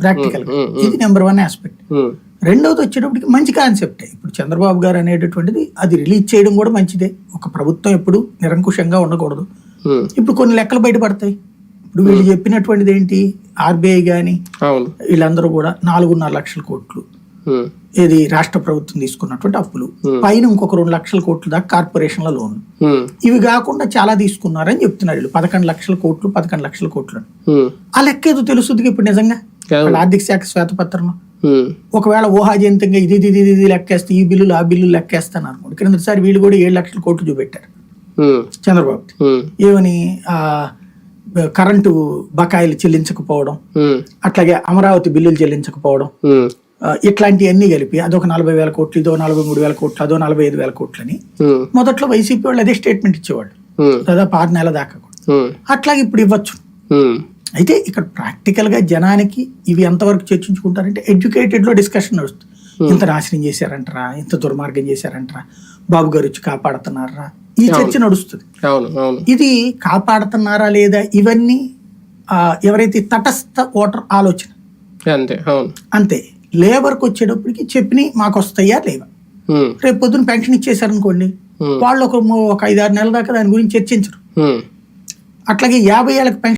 Practical ఇది number one aspect రెండవది వచ్చేటప్పటికి మంచి కాన్సెప్ట్ ఇప్పుడు చంద్రబాబు గారు అనేటటువంటిది అది రిలీజ్ చేయడం కూడా మంచిదే. ఒక ప్రభుత్వం ఎప్పుడు నిరంకుశంగా ఉండకూడదు. ఇప్పుడు కొన్ని లెక్కలు బయటపడతాయి. ఇప్పుడు వీళ్ళు చెప్పినటువంటిది ఏంటి? ఆర్బీఐ కానీ వీళ్ళందరూ కూడా నాలుగున్నర లక్షల కోట్లు. ఇది రాష్ట్ర ప్రభుత్వం తీసుకున్నటువంటి అప్పులు. పైన ఇంకొక రెండు లక్షల కోట్ల దాకా కార్పొరేషన్ల ఉమ్, ఇవి కాకుండా చాలా తీసుకున్నారని చెప్తున్నారు వీళ్ళు. పదకొండు లక్షల కోట్లు పదకొండు లక్షల కోట్లు ఆ లెక్క ఏదో తెలుస్తుంది ఇప్పుడు నిజంగా? ఆర్థిక శాఖ శ్వేతపత్రం ఒకవేళ ఊహాజనితంగా ఇది ఇది ఇది ఇది లెక్కేస్తే ఈ బిల్లులు ఆ బిల్లులు లెక్కేస్తాను అనుకోండి. క్రిందసారి వీళ్ళు కూడా ఏడు లక్షల కోట్లు చూపెట్టారు. చంద్రబాబు ఏమని ఆ కరెంటు బకాయిలు చెల్లించకపోవడం అట్లాగే అమరావతి బిల్లులు చెల్లించకపోవడం ఇట్లాంటివన్నీ కలిపి అదొక నలభై వేల కోట్లు ఇదో నలభై మూడు వేల కోట్లు అదో నలభై ఐదు వేల కోట్లని మొదట్లో వైసీపీ వాళ్ళు అదే స్టేట్మెంట్ ఇచ్చేవాళ్ళు. దాదాపు ఆరు నెలల దాకా కూడా. అట్లాగే ఇప్పుడు ఇవ్వచ్చు. అయితే ఇక్కడ ప్రాక్టికల్గా జనానికి ఇవి ఎంతవరకు చర్చించుకుంటారంటే ఎడ్యుకేటెడ్లో డిస్కషన్ నడుస్తుంది. ఇంత నాశనం చేశారంటరా ఇంత దుర్మార్గం చేశారంటరా బాబు గారు వచ్చి కాపాడుతున్నారా? ఈ చర్చ నడుస్తుంది. ఇది కాపాడుతున్నారా లేదా ఇవన్నీ ఎవరైతే తటస్థ ఓటర్ ఆలోచన. అంతే అంతే. లేబర్కి వచ్చేటప్పటికి చెప్పిన మాకు వస్తాయా లేవా రేపు పొద్దున పెన్షన్ ఇచ్చేసారనుకోండి. వాళ్ళు ఒక ఒక ఐదారు నెలల దాకా దాని గురించి చర్చించరు. అట్లాగే యాభై ఏళ్ళకి పెన్షన్